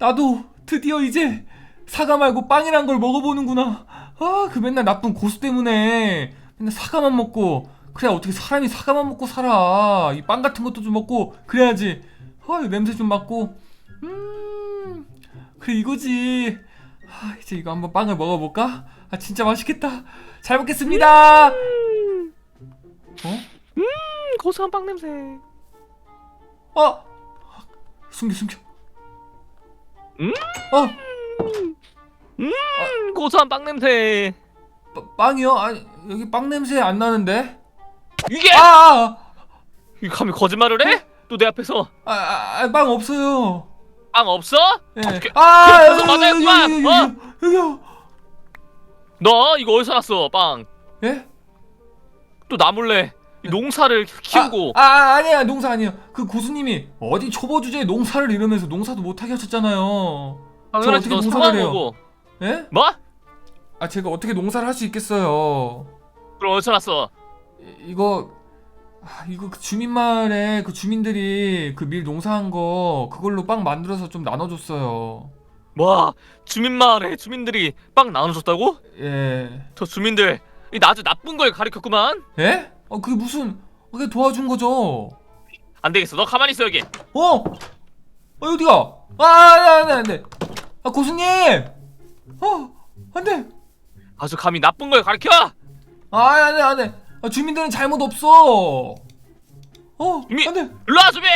나도 드디어 이제 사과 말고 빵이란 걸 먹어보는구나. 아, 그 맨날 나쁜 고수 때문에 맨날 사과만 먹고 그래야 어떻게 사람이 사과만 먹고 살아. 이 빵 같은 것도 좀 먹고 그래야지. 아, 냄새 좀 맡고. 음, 그래 이거지. 아, 이제 이거 한번 빵을 먹어볼까? 아, 진짜 맛있겠다. 잘 먹겠습니다. 어? 음, 고소한 빵 냄새. 어? 숨겨 숨겨. 음? 어? 음, 고소한 빵 냄새. 빠- 빵이요? 아니 여기 빵 냄새 안 나는데? 이게 아, 이 감히 거짓말을 해? 또 내 앞에서 아, 아, 아, 빵 없어요. 빵 없어? 예. 그- 아, 그래서 맞아야구만, 여기, 어? 여기, 여기요. 너 이거 어디서 났어? 빵. 예? 또나 몰래 이 농사를 키우고 아, 아, 아니야 농사 아니에요. 그 고수님이 어디 초보 주제에 농사를 이러면서 농사도 못하게 하셨잖아요. 당연하지 저너 어떻게 농사를 해요? 예? 뭐? 아 제가 어떻게 농사를 할 수 있겠어요? 그럼 어디서 났어? 이- 이거 아, 이거 그 주민 마을에 그 주민들이 그 밀 농사한 거 그걸로 빵 만들어서 좀 나눠줬어요. 뭐 주민 마을에 주민들이 빵 나눠줬다고? 예. 저 주민들 이 아주 나쁜 걸 가르쳤구만. 예? 어 그게 무슨 그게 도와준 거죠? 안 되겠어. 너 가만히 있어 여기. 어? 어 어디가? 아, 안돼 안돼. 아 고수님. 어 안돼. 아주 감히 나쁜 걸 가르쳐? 아 안돼 안돼. 아, 주민들은 잘못 없어. 어 이미- 안돼. 일로 와 주민.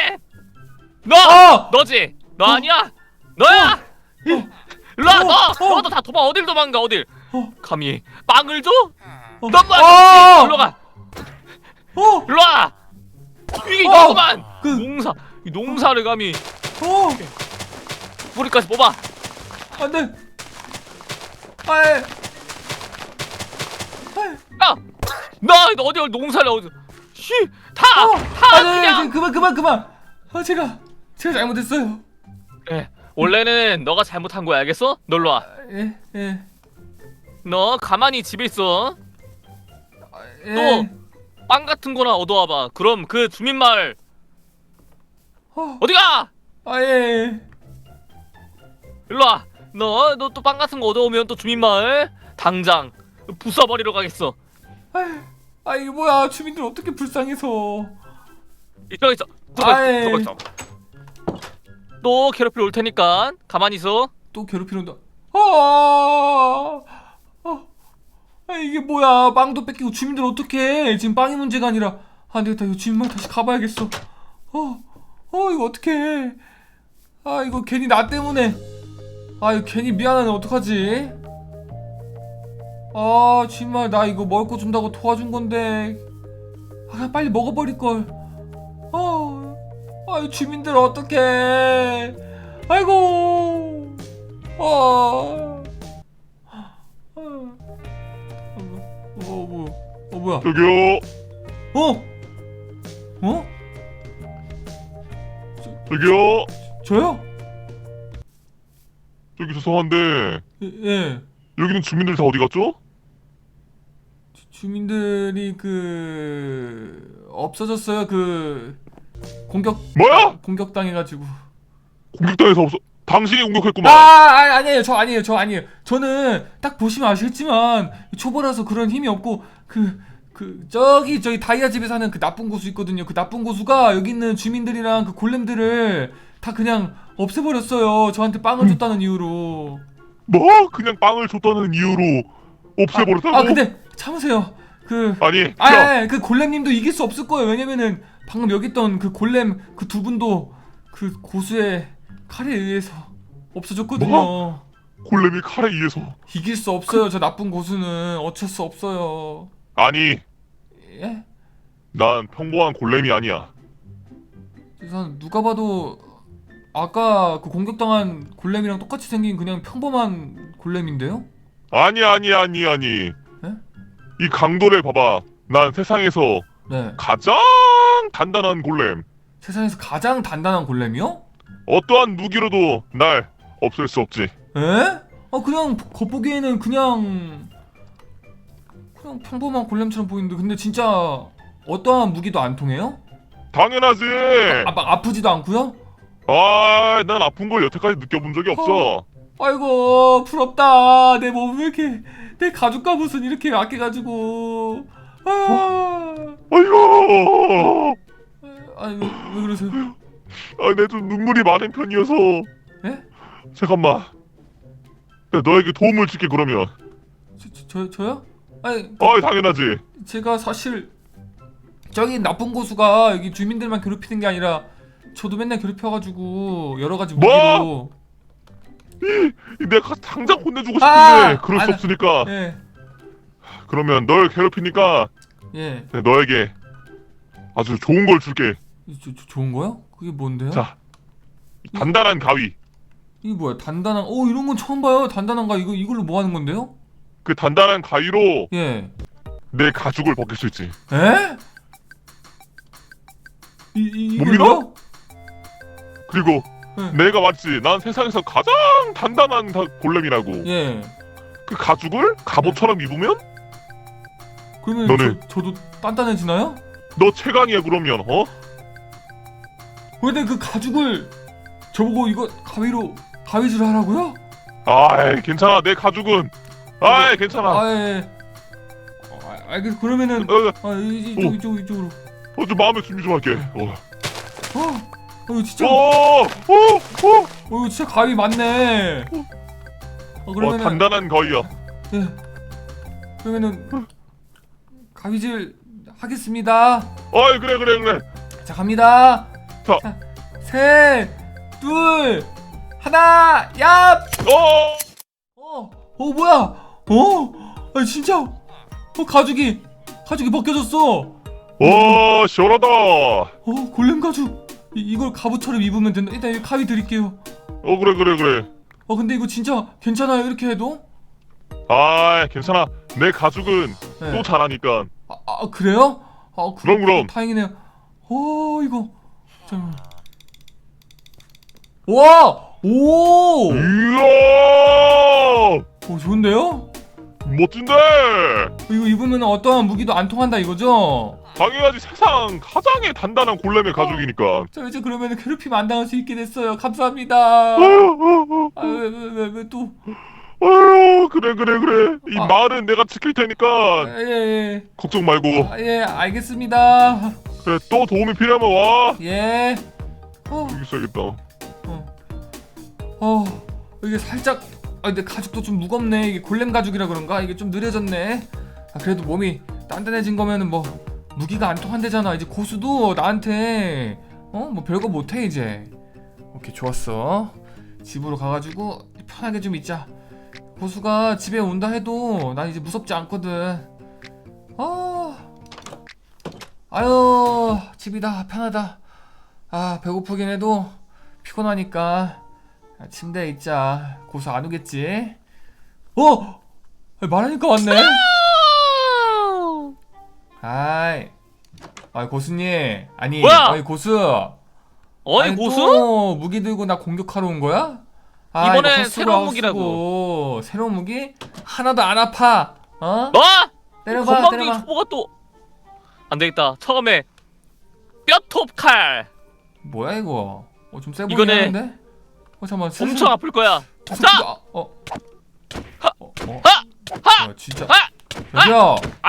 너 아! 너지? 너 아니야? 너야? 일로 와 어, 너. 어. 너도 다 도망 어딜 도망가 어딜? 어. 감히 빵을 줘? 어. 너 뭐야? 아! 일로 가. 어. 일로 와. 이게 어. 너구만. 그- 농사 이 농사를 감히 어. 뿌리까지 뽑아. 안 돼. 아예. 아예. 야, 너 어디 농사를 어디? 씨, 다, 어, 다 아, 네, 그냥. 네, 그만 그만 그만. 아 제가 제가 잘못했어요. 그래, 원래는 너가 잘못한 거야, 알겠어? 놀러 와. 아, 예 예. 너 가만히 집에 있어. 아, 예. 또. 빵 같은 거나 얻어와봐. 그럼 그 주민 마을 어, 어디 가? 아 예. 일로 와. 너, 너 또 빵 같은 거 얻어오면 또 주민 마을 당장 부숴버리러 가겠어. 아, 아 이게 뭐야 주민들 어떻게 불쌍해서. 이쪽 있어. 아, 있어. 예. 저거 있어. 또 괴롭히러 올 테니까 가만히 있어. 또 괴롭히는다. 아, 아, 아, 이게 뭐야? 빵도 뺏기고 주민들 어떡해? 지금 빵이 문제가 아니라 안 되겠다. 이거 주민만 다시 가봐야겠어. 어, 어, 이거 어떡해? 아, 이거 괜히 나 때문에. 아, 이거 괜히 미안하네. 어떡하지? 아, 정말 나 이거 먹을 거 준다고 도와준 건데. 아, 그냥 빨리 먹어버릴 걸. 어, 아, 주민들 어떡해? 아이고. 어. 어. 어, 뭐야? 저기요, 어? 어? 저기요, 저요? 저기 죄송한데 예, 예. 여기는 주민들 다 어디 갔죠? 주- 주민들이 그 없어졌어요. 그 공격 뭐야? 공격당해가지고. 공격당해서 없어. 당신이 아, 공격했구만. 아 아니에요. 저 아니에요. 저 아니에요. 저는 딱 보시면 아시겠지만 초보라서 그런 힘이 없고 그. 그 저기 저기 다이아 집에 사는 그 나쁜 고수 있거든요. 그 나쁜 고수가 여기 있는 주민들이랑 그 골렘들을 다 그냥 없애버렸어요. 저한테 빵을 줬다는 이유로. 뭐? 그냥 빵을 줬다는 이유로 없애버렸다고? 아 근데 참으세요. 그 아니, 아, 야, 아, 그 골렘님도 이길 수 없을 거예요. 왜냐면은 방금 여기 있던 그 골렘 그 두 분도 그 고수의 칼에 의해서 없어졌거든요. 뭐? 골렘이 칼에 의해서. 이길 수 없어요. 저 나쁜 고수는 어쩔 수 없어요. 아니, 예? 난 평범한 골렘이 아니야. 우선 누가 봐도 아까 그 공격당한 골렘이랑 똑같이 생긴 그냥 평범한 골렘인데요? 아니, 아니, 아니, 아니. 네? 이 강도를 봐봐. 난 세상에서 네. 가장 단단한 골렘. 세상에서 가장 단단한 골렘이요? 어떠한 무기로도 날 없앨 수 없지. 에? 아 그냥 겉보기에는 그냥 그냥 평범한 골렘처럼 보이는데 근데 진짜 어떠한 무기도 안 통해요? 당연하지. 아, 막 아프지도 않고요? 아, 난 아픈 걸 여태까지 느껴본 적이 없어. 아이고 부럽다 내 몸을 왜 이렇게 내 가죽과 무슨 이렇게 약해가지고 아 아이고, 아니 왜, 왜 그러세요? 아, 내 좀 눈물이 많은 편이어서. 예? 잠깐만. 야, 너에게 도움을 줄게 그러면. 저, 저, 저 저요? 아니 아, 당연하지. 제가 사실 저기 나쁜 고수가 여기 주민들만 괴롭히는 게 아니라 저도 맨날 괴롭혀가지고 여러 가지 뭐? 무기로 내가 당장 혼내주고 싶은데 아! 그럴 수 아, 없으니까. 예 그러면 널 괴롭히니까 예. 네, 너에게 아주 좋은 걸 줄게. 저, 저, 좋은 거요? 그게 뭔데요? 자, 단단한 가위. 이게 뭐야? 단단한 어 이런 건 처음 봐요. 단단한 거 이거 이걸로 뭐 하는 건데요? 그 단단한 가위로 예. 내 가죽을 벗길 수 있지. 에? 이, 이못 이걸요? 그리고 응. 내가 맞지. 난 세상에서 가장 단단한 다- 골렘이라고. 예. 그 가죽을 갑옷처럼 입으면 그러면 너는- 저, 저도 단단해지나요? 너 최강이야 그러면 어? 근데 그 가죽을 저보고 이거 가위로 가위질 하라고요? 아이 괜찮아 내 가죽은 아이 괜찮아. 아 예. 어, 아, 알겠 그러면은 어, 아 이- 이쪽 오. 이쪽 이쪽으로. 어, 좀 마음의 준비 좀 할게. 어, 어. 어 이거 진짜 어, 어, 어, 어 이거 진짜 가위 맞네. 어 어, 그러면은 단단한 가위야. 예. 그러면은 가위질 하겠습니다. 어이 그래 그래 그래. 자 갑니다. 자. 셋, 둘, 하나, 얍. 어, 어, 어 뭐야? 어, 아 진짜. 어 가죽이 가죽이 벗겨졌어. 어 시원하다. 어 골렘 가죽. 이, 이걸 갑옷처럼 입으면 된다. 일단 이 가위 드릴게요. 어 그래 그래 그래. 어 근데 이거 진짜 괜찮아요 이렇게 해도? 아 괜찮아. 내 가죽은 네. 또 잘하니까. 아, 아 그래요? 아 그, 그럼, 그럼. 다행이네요. 어 이거 좀. 와, 오, 이야 오 좋은데요? 멋진데. 이거 입으면 어떠한 무기도 안 통한다 이거죠? 당연하지 세상 가장의 단단한 골렘의 가죽이니까. 저 이제 그러면 괴롭힘 안 당할 수 있게 됐어요. 감사합니다. 아유, 아왜 왜왜왜 또? 아유, 그래 그래 그래. 이 아. 마을은 내가 지킬 테니까 예예 걱정 말고. 아, 예 알겠습니다. 그래 또 도움이 필요하면 와. 예. 어, 여기 있어야겠다. 어, 어 이게 살짝 아 근데 가죽도 좀 무겁네. 이게 골렘 가죽이라 그런가? 이게 좀 느려졌네. 아 그래도 몸이 단단해진 거면은 뭐 무기가 안 통한대잖아. 이제 고수도 나한테 어 뭐 별거 못해 이제. 오케이 좋았어. 집으로 가가지고 편하게 좀 있자. 고수가 집에 온다 해도 난 이제 무섭지 않거든. 아, 아유 집이다 편하다. 아 배고프긴 해도 피곤하니까 아, 침대에 있자. 고수 안 오겠지? 어? 말하니까 왔네. 아이, 아 고수님, 아니, 뭐야? 아니 고수. 어이 고수? 또 무기 들고 나 공격하러 온 거야? 아, 이거 헛수고 새로운 무기라고. 새로운 무기? 하나도 안 아파. 어? 뭐? 때려봐, 건방진 때려봐. 초보가 또 안 되겠다. 처음에 뼈톱 칼 뭐야 이거? 어, 좀세 이거네. 보이는데? 어 잠깐. 슬슬- 엄청 아플 거야. 자! 아, 어. 어, 어. 하! 어, 진짜. 하! 저기요. 아!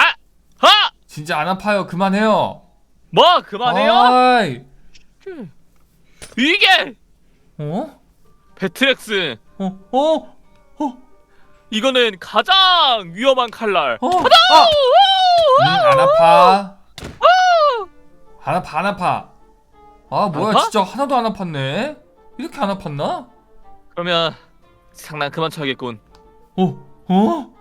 하! 진짜 안 아파요. 그만해요. 뭐 그만해요? 아이. 이게 어? 배트렉스. 어? 어? 어? 이거는 가장 위험한 칼날. 어? 아! 음, 안 아파. 안 아파, 안 아파. 아, 뭐야, 아파? 진짜 하나도 안 아팠네? 이렇게 안 아팠나? 그러면 장난 그만 쳐야겠군. 어? 어?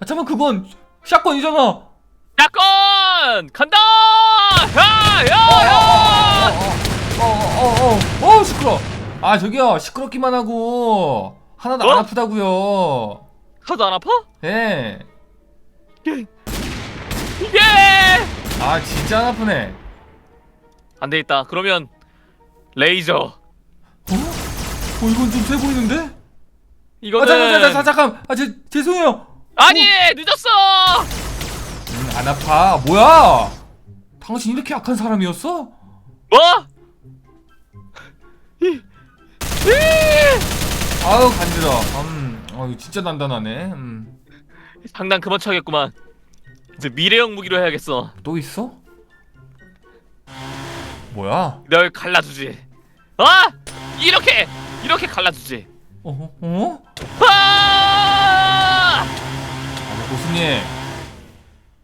아, 잠깐, 그건 샷건이잖아! 사건 간다! 야! 야! 야! 어, 어, 어, 어, 어, 시끄러. 아, 저기요, 시끄럽기만 하고, 하나도 어? 안 아프다고요 하도 안 아파? 예. 이게 아, 진짜 안 아프네. 안 되겠다. 그러면 레이저. 어? 어, 이건 좀 세 보이는데? 아, 이거는 잠깐, 잠깐, 잠깐, 잠깐. 아, 제, 죄송해요. 아니 늦었어. 음, 안 아파. 뭐야? 당신 이렇게 약한 사람이었어? 뭐? 아유 간지러. 음, 어 이거 진짜 단단하네. 음, 장난 그만 쳐야겠구만. 이제 미래형 무기로 해야겠어. 또 있어? 뭐야? 널 갈라주지. 어? 이렇게 이렇게 갈라주지. 어? 어? 아! 아, 고수님.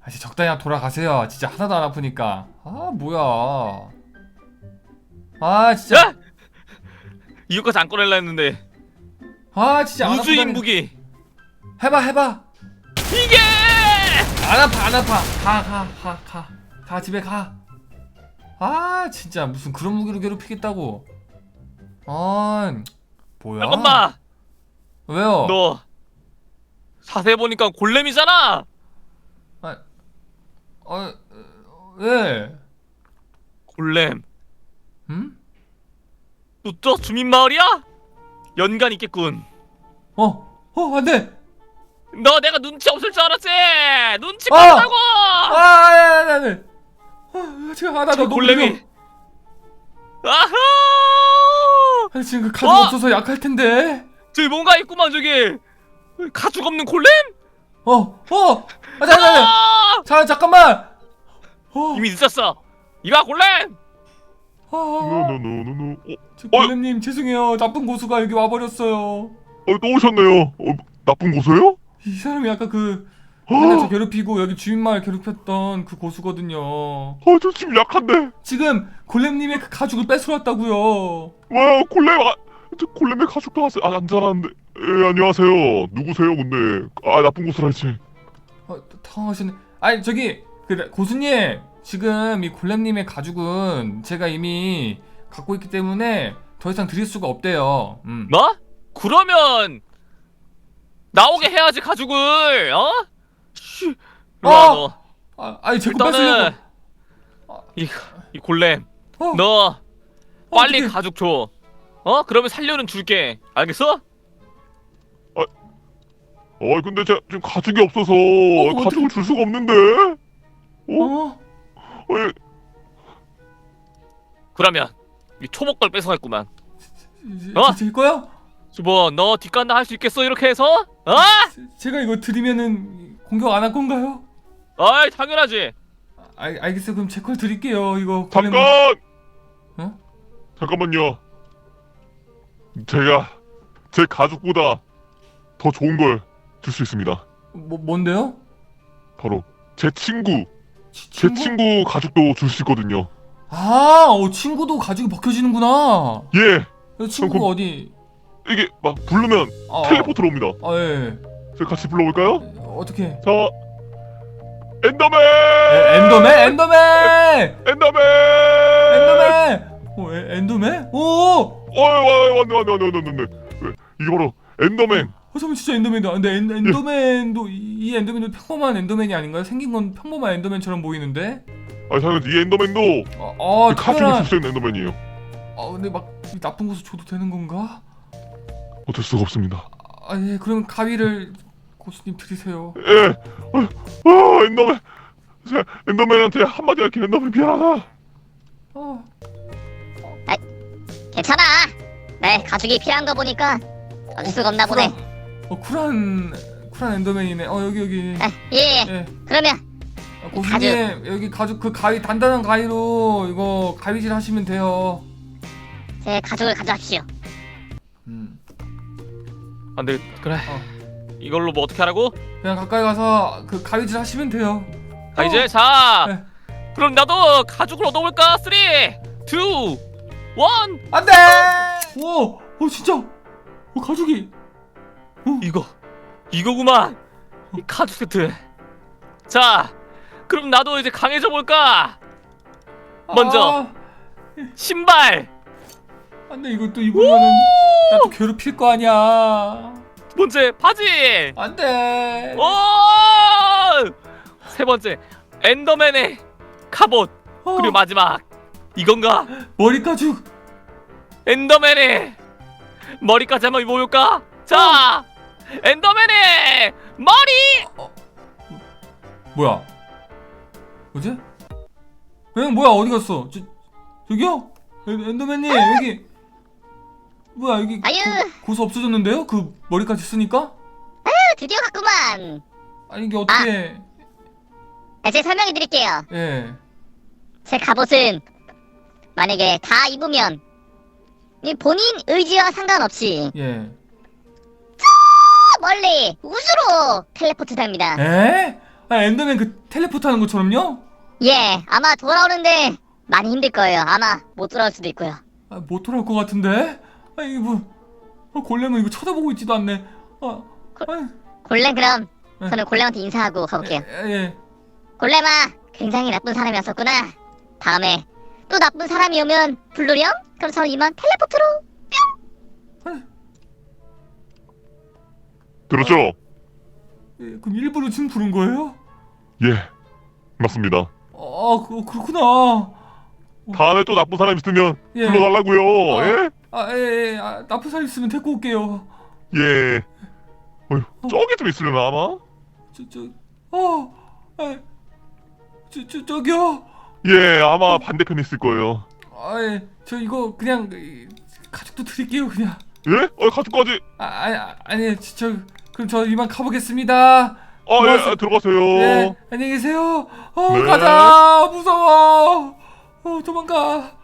아, 이제 적당히 돌아가세요. 진짜 하나도 안 아프니까. 아, 뭐야. 아, 진짜. 야! 이거까지 안 꺼낼라 했는데 아, 진짜 안 우주인 아프다니. 무기 해봐, 해봐. 이게 안 아파, 안 아파. 가, 가, 가, 가. 가, 집에 가. 아, 진짜 무슨 그런 무기로 괴롭히겠다고. 아, 뭐야. 잠깐만 왜요? 너 자세히 보니까 골렘이잖아. 아, 어, 왜? 골렘 음? 또저 주민 마을이야? 연관 있겠군. 어, 어, 안 돼. 너 내가 눈치 없을 줄 알았지? 눈치 어! 빠르다고. 아, 야, 야, 야, 야. 아, 지금 하나 저더 너무 골렘이 느려. 아하! 아니, 지금 그 카드가 어! 없어서 약할 텐데. 저기 뭔가 있구만 저기 가죽 없는 골렘? 어, 어, 아, 잠깐, 잠깐, 아! 자, 잠깐만. 어, 이미 늦었어. 이봐 골렘. 아, 노노노노노. 어, 저 골렘님 죄송해요. 나쁜 고수가 여기 와버렸어요. 어, 또 오셨네요. 어, 나쁜 고소요? 이 사람이 아까 그 맨날 저 어, 괴롭히고 여기 주민마을 괴롭혔던 그 고수거든요. 어, 저 지금 약한데. 지금 골렘님의 그 가죽을 뺏어왔다고요. 와, 골렘, 아, 저 골렘의 가죽도 왔어요. 아, 안 자랐는데. 예, 안녕하세요. 누구세요, 근데? 아, 나쁜 고소라지. 어, 또 당황하시네. 아니 저기 그 고수님 지금 이 골렘님의 가죽은 제가 이미 갖고 있기 때문에 더 이상 드릴 수가 없대요. 음. 뭐? 그러면 나오게 해야지 가죽을 어? 씨. 어! 너. 아, 아니 제거 일단은 뺏으려고. 이, 이 골렘 어, 너 어, 빨리 어떡해. 가죽 줘. 어? 그러면 살려는 줄게. 알겠어? 어, 근데 제가 지금 가죽이 없어서 어, 가죽을 줄 수가 없는데. 어? 어? 어, 예. 그러면 이 초목걸 뺏어갔구만. 어? 제 거요? 주보 너 뒷간다 할 수 있겠어 이렇게 해서? 어? 제- 제가 이거 드리면은 공격 안 할 건가요? 어이 당연하지. 알, 알겠어요. 그럼 제 걸 드릴게요. 이거. 잠깐! 어? 잠깐만요. 제가 제 가죽보다 더 좋은 걸 줄 수 있습니다. 뭐 뭔데요? 바로 제 친구, 치- 제 친구 가죽도 줄 수 있거든요. 아, 어, 친구도 가죽이 벗겨지는구나. 예, 그 친구가 그럼- 어디? 이게 막 부르면 아, 텔레포트로 옵니다. 아, 예. 제가 같이 불러볼까요? 어, 어떻게? 자, 엔더맨! 에, 엔더맨, 엔더맨, 엔더맨! 엔더맨. 어, 에, 엔더맨? 오, 어, 어, 와, 왔네, 왔네, 왔네, 왔네, 왔네. 이게 바로 엔더맨. 잠깐 진짜 엔더맨이다. 근데 엔, 엔더맨도 이, 이 엔더맨도 평범한 엔더맨이 아닌가요? 생긴 건 평범한 엔더맨처럼 보이는데. 아, 당연히 이 엔더맨도 아, 아 가죽이 특별한. 있는 엔더맨이에요. 아, 근데 막이 나쁜 곳을 줘도 되는 건가? 어쩔 수가 없습니다. 아, 예. 그럼 가위를 고수님 드리세요. 예. 어, 어, 엔더맨. 제가 엔더맨한테 한마디 할게. 엔더맨 미안하다. 아, 괜찮아. 네, 가죽이 필요한 거 보니까 어쩔 수가 없나 보네. 쿨한- 어, 쿨한 쿨한 엔더맨이네. 어, 여기 여기. 아, 예, 예. 예. 그러면 아, 고수님 여기 가죽 그 가위 단단한 가위로 이거 가위질 하시면 돼요. 제 가죽을 가져가십시오. 음. 안돼 그래. 어. 이걸로 뭐 어떻게 하라고? 그냥 가까이 가서 그 가위질 하시면 돼요. 자 어. 이제 자. 네. 그럼 나도 가죽을 얻어볼까? 3, 2, 1 안돼. 오, 어 진짜. 어 가죽이. 이거 이거구만 이 가죽 세트 자 그럼 나도 이제 강해져 볼까 먼저. 신발 아, 안돼 이것도 입으면은 나 또 괴롭힐 거 아니야. 두 번째 바지 안돼. 오 세 번째 엔더맨의 갑옷 어, 그리고 마지막 이건가 머리 가죽. 엔더맨의 머리까지 한번 입어볼까 자 엔더맨의 머리 뭐야? 뭐지? 응 뭐야 어디 갔어? 저, 저기요? 엔- 엔더맨님 여기 뭐야 여기 아유. 고, 고수 없어졌는데요? 그 머리까지 쓰니까? 드디어 갔구만. 아니 이게 어떻게 네, 제가 설명해 드릴게요. 예 제 갑옷은 만약에 다 입으면 이 본인 의지와 상관없이 예. 저 멀리 우주로 텔레포트 됩니다. 에? 아 엔더맨 그 텔레포트 하는 것처럼요? 예, 아마 돌아오는데 많이 힘들 거예요. 아마 못 돌아올 수도 있고요. 아, 못 돌아올 것 같은데? 아 이게 뭐 아, 골렘은 이거 쳐다보고 있지도 않네 아, 아 골렘 그럼 네. 저는 골렘한테 인사하고 가볼게요. 예, 예. 골렘아, 굉장히 나쁜 사람이었었구나. 다음에 또 나쁜 사람이 오면 불르렴? 그럼 저는 이만 텔레포트로 들었죠? 예, 그럼 일부러 지금 부른 거예요? 예, 맞습니다. 아 그, 그렇구나 다음에 또 나쁜 사람 있으면 예. 불러달라고요. 아. 예? 아, 예, 예. 아, 나쁜 사람 있으면 데리고 올게요. 예. 어휴, 저기 좀 있으려나 아마? 저, 저, 어, 아, 저, 저, 저기요. 예, 아마 반대편에 있을 거예요. 아, 예, 저 이거 그냥 이, 가족도 드릴게요, 그냥. 예? 어, 가족까지. 아, 아니, 아, 아니, 저, 그럼 저 이만 가보겠습니다. 아, 예. 아, 들어가세요. 예, 안녕히 계세요. 어, 네. 가자. 무서워. 어, 도망가.